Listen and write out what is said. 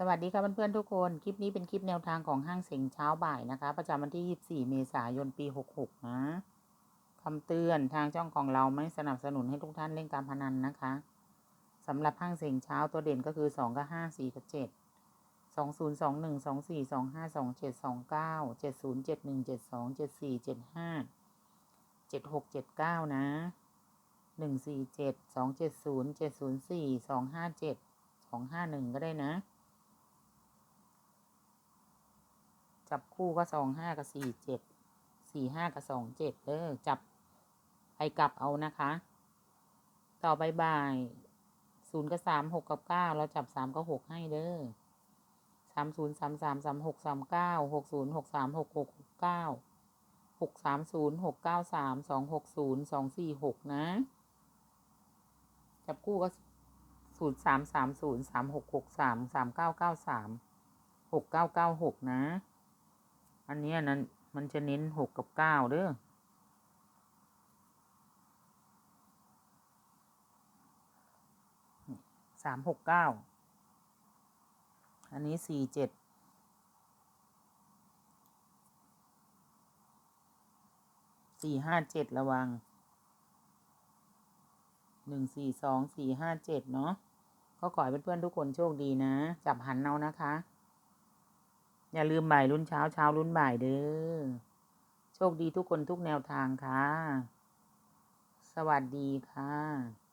สวัสดีค่ะเพื่อนๆทุกคน คลิปนี้เป็นคลิปแนวทางของห้างเสียงเช้าบ่ายนะคะ ประจำวันที่ 24 เมษายน ปี 66 นะคำเตือนทางช่องของเราไม่สนับสนุนให้ทุกท่านเล่นการพนันนะคะสำหรับห้างเสียงเช้าตัวเด่นก็คือ 2 กับ 5 4 กับ 7 2 0 2 1 2 4 2 5 2 7 2 9 7 0 7 1 7 2 7 4 7 5 7 6 7 9 นะ 1 4 7 2 7 0 7 0 4 2 5 7 2 5 1 ก็ได้นะ จับคู่ก็สองห้ากับสี่เจ็ดสี่ห้ากับสองเจ็ดเด้อจับไปกลับเอานะคะ ต่อไปบ่ายศูนย์กับสามหกกับเก้าเราจับสามกับหกให้เด้อสามศูนย์สามสามสามหกสามเก้าหกศูนย์หกสามหกหกเก้าหกสามศูนย์หกเก้าสามสองหกศูนย์สองสี่หกนะ จับคู่ก็ศูนย์สามสามศูนย์สามหกหกสามสามเก้าเก้าสามหกเก้าเก้าหกนะ อันนี้นั้นมันจะเน้นหกกับเก้าเด้อสามหกเก้าอันนี้สี่เจ็ดสี่ห้าเจ็ดระวังหนึ่งสี่สองสี่ห้าเจ็ดเนาะก็ขอให้เพื่อนๆทุกคนโชคดีนะ จับหันเอานะคะ อย่าลืมบ่ายรุ่นเช้าเช้ารุ่นบ่ายเด้อ โชคดีทุกคนทุกแนวทางค่ะ สวัสดีค่ะ